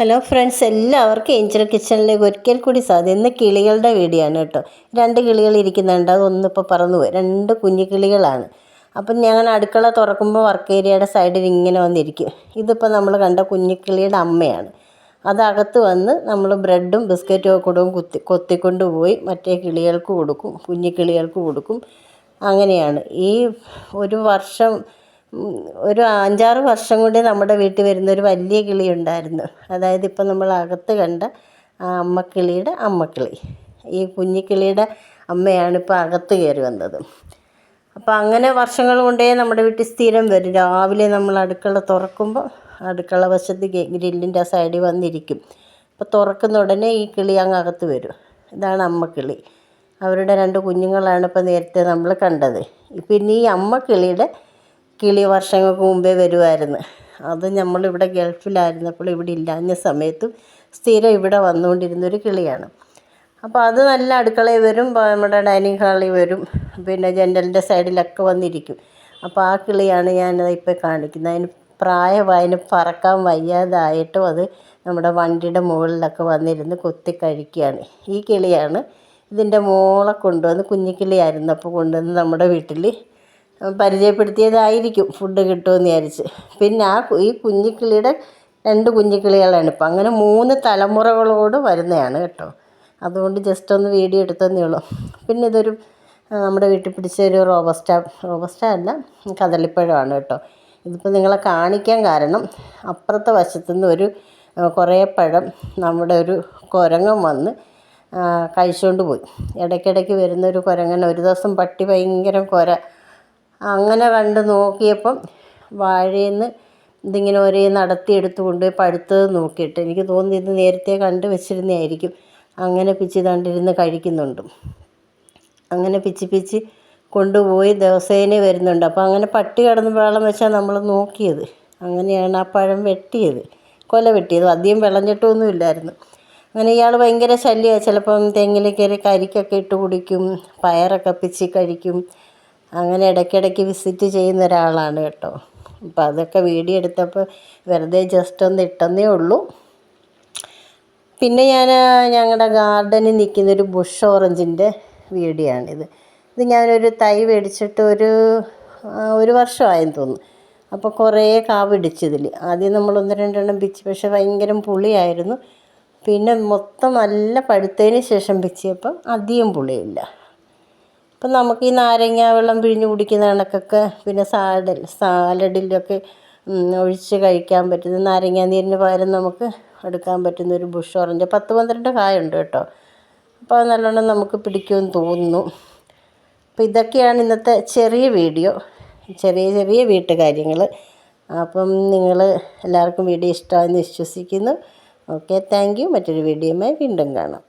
Hello friends എല്ലാവർക്കും Angel കിച്ചണിലേക്ക് ഒരിക്കൽ കൂടി സാധ്യത ഇന്ന് കിളികളുടെ വീഡിയോ ആണ് കേട്ടോ. രണ്ട് കിളികൾ ഇരിക്കുന്നുണ്ട്. അതൊന്നിപ്പോൾ പറന്നുപോയി രണ്ട് കുഞ്ഞു കിളികളാണ്. അപ്പം ഞാൻ അടുക്കള തുറക്കുമ്പോൾ വർക്ക് ഏരിയയുടെ സൈഡിൽ ഇങ്ങനെ വന്നിരിക്കും. ഇതിപ്പോൾ നമ്മൾ കണ്ട കുഞ്ഞു കിളിയുടെ അമ്മയാണ്. അതകത്ത് വന്ന് നമ്മൾ ബ്രെഡും ബിസ്ക്കറ്റും ഒക്കെ കൊടുക്കും കുത്തി കൊത്തിക്കൊണ്ട് പോയി. മറ്റേ കിളികൾക്ക് കൊടുക്കും. കുഞ്ഞു കിളികൾക്ക് കൊടുക്കും. അങ്ങനെയാണ്. ഈ ഒരു വർഷം ഒരു അഞ്ചാറ് വർഷം കൊണ്ട് നമ്മുടെ വീട്ടിൽ വരുന്ന ഒരു വലിയ കിളി ഉണ്ടായിരുന്നു. അതായത് ഇപ്പം നമ്മൾ അകത്ത് കണ്ട ആ അമ്മക്കിളിയുടെ അമ്മക്കിളി. ഈ കുഞ്ഞിക്കിളിയുടെ അമ്മയാണ് ഇപ്പോൾ അകത്ത് കയറി വന്നത്. അപ്പോൾ അങ്ങനെ വർഷങ്ങൾ കൊണ്ടേ നമ്മുടെ വീട്ടിൽ സ്ഥിരം വരും. രാവിലെ നമ്മൾ അടുക്കള തുറക്കുമ്പോൾ അടുക്കള വശത്ത് ഗ്രില്ലിന്റെ ആ സൈഡിൽ വന്നിരിക്കും. അപ്പോൾ തുറക്കുന്ന ഉടനെ ഈ കിളി അങ്ങ് അകത്ത് വരും. ഇതാണ് അമ്മക്കിളി. അവരുടെ രണ്ട് കുഞ്ഞുങ്ങളാണ് ഇപ്പോൾ നേരത്തെ നമ്മൾ കണ്ടത്. പിന്നെ ഈ അമ്മക്കിളിയുടെ കിളി വർഷങ്ങൾക്ക് മുമ്പേ വരുമായിരുന്നു അത് നമ്മളിവിടെ ഗൾഫിലായിരുന്നപ്പോൾ ഇവിടെ ഇല്ലാഞ്ഞ സമയത്തും സ്ഥിരം ഇവിടെ വന്നുകൊണ്ടിരുന്നൊരു കിളിയാണ്. അപ്പോൾ അത് നല്ല അടുക്കളയിൽ വരും നമ്മുടെ ഡൈനിങ് ഹാളിൽ വരും പിന്നെ ജനലിന്റെ സൈഡിലൊക്കെ വന്നിരിക്കും. അപ്പോൾ ആ കിളിയാണ് ഞാൻ ഇപ്പോൾ കാണിക്കുന്നത്. അതിന് പ്രായമായതിന് പറക്കാൻ വയ്യാതായിട്ടും അത് നമ്മുടെ വണ്ടിയുടെ മുകളിലൊക്കെ വന്നിരുന്ന് കൊത്തി കഴിക്കുകയാണ്. ഈ കിളിയാണ് ഇതിന്റെ മോളെ കൊണ്ടുവന്ന് കുഞ്ഞിക്കിളിയായിരുന്നപ്പോൾ കൊണ്ടുവന്ന് നമ്മുടെ വീട്ടിൽ പരിചയപ്പെടുത്തിയതായിരിക്കും ഫുഡ് കിട്ടുമെന്ന് വിചാരിച്ച്. പിന്നെ ആ ഈ കുഞ്ഞിക്കിളിയുടെ രണ്ട് കുഞ്ഞിക്കിളികളാണ്. ഇപ്പം അങ്ങനെ മൂന്ന് തലമുറകളോട് വരുന്നതാണ് കേട്ടോ. അതുകൊണ്ട് ജസ്റ്റ് ഒന്ന് വീഡിയോ എടുത്തതന്നേ ഉള്ളൂ. പിന്നെ ഇതൊരു നമ്മുടെ വീട്ടിൽ പിടിച്ച ഒരു റോബസ്റ്റ റോബസ്റ്റ അല്ല കദളിപ്പഴമാണ് കേട്ടോ. ഇതിപ്പോൾ നിങ്ങളെ കാണിക്കാൻ കാരണം അപ്പുറത്തെ വശത്തുനിന്ന് ഒരു കുറേ പഴം നമ്മുടെ ഒരു കുരങ്ങൻ വന്ന് കഴിച്ചുകൊണ്ട് പോയി. ഇടയ്ക്കിടയ്ക്ക് വരുന്ന ഒരു കുരങ്ങൻ ഒരു ദിവസം പട്ടി ഭയങ്കര കുര അങ്ങനെ കണ്ട് നോക്കിയപ്പം വാഴയിൽ നിന്ന് ഇതിങ്ങനെ ഒരേ എടുത്തുകൊണ്ട് കൊണ്ടുപോയി പഴുത്തത് നോക്കിയിട്ട് എനിക്ക് തോന്നി ഇത് നേരത്തെ കണ്ട് വെച്ചിരുന്നതായിരിക്കും. അങ്ങനെ പിച്ചി കണ്ടിരുന്ന് കഴിക്കുന്നുണ്ട്. അങ്ങനെ പിച്ചി പിച്ചി കൊണ്ടുപോയി ദിവസേന വരുന്നുണ്ട്. അപ്പോൾ അങ്ങനെ പട്ടി കിടന്ന് വെള്ളം വെച്ചാൽ നമ്മൾ നോക്കിയത്. അങ്ങനെയാണ് ആ പഴം വെട്ടിയത് കൊല വെട്ടിയത്. അധികം വിളഞ്ഞിട്ടൊന്നുമില്ലായിരുന്നു അങ്ങനെ ഇയാൾ ഭയങ്കര ശല്യമാണ് ചിലപ്പം തെങ്ങിൽ കരിക്കൊക്കെ ഇട്ട് കുടിക്കും പയറൊക്കെ പിച്ചി കഴിക്കും. അങ്ങനെ ഇടയ്ക്കിടയ്ക്ക് വിസിറ്റ് ചെയ്യുന്ന ഒരാളാണ് കേട്ടോ. അപ്പോൾ അതൊക്കെ വീഡിയോ എടുത്തപ്പോൾ വെറുതെ ജസ്റ്റ് ഒന്ന് ഇട്ടെന്നേ ഉള്ളൂ. പിന്നെ ഞാൻ ഞങ്ങളുടെ ഗാർഡനിൽ നിൽക്കുന്നൊരു ബുഷ് ഓറഞ്ചിന്റെ വീഡിയോ ആണിത് ഇത് ഞാനൊരു തൈ മേടിച്ചിട്ട് ഒരു ഒരു വർഷമായെന്ന് തോന്നുന്നു. അപ്പോൾ കുറേ കാ പിടിച്ചതിൽ ആദ്യം നമ്മൾ ഒന്ന് രണ്ടെണ്ണം പിച്ച് പക്ഷെ ഭയങ്കര പുളിയായിരുന്നു. പിന്നെ മൊത്തം നല്ല പഴുത്തതിന് ശേഷം പിച്ചിയപ്പം അധികം പുളിയില്ല. അപ്പം നമുക്ക് ഈ നാരങ്ങ വെള്ളം പിഴിഞ്ഞ് കുടിക്കുന്ന കണക്കൊക്കെ പിന്നെ സാലഡിൽ സാലഡിലൊക്കെ ഒഴിച്ച് കഴിക്കാൻ പറ്റുന്ന നാരങ്ങ നീരിന് പകരം നമുക്ക് എടുക്കാൻ പറ്റുന്ന ഒരു ബുഷ് ഓറഞ്ച് പത്ത് പന്ത്രണ്ട് കായുണ്ട് കേട്ടോ. അപ്പോൾ നല്ലോണം നമുക്ക് പിടിക്കുമെന്ന് തോന്നുന്നു. അപ്പോൾ ഇതൊക്കെയാണ് ഇന്നത്തെ ചെറിയ വീഡിയോ. ചെറിയ ചെറിയ വീട്ടുകാര്യങ്ങൾ അപ്പം നിങ്ങൾ എല്ലാവർക്കും വീഡിയോ ഇഷ്ടമാണെന്ന് വിശ്വസിക്കുന്നു. Okay thank you. മറ്റൊരു വീഡിയോയുമായി വീണ്ടും കാണാം.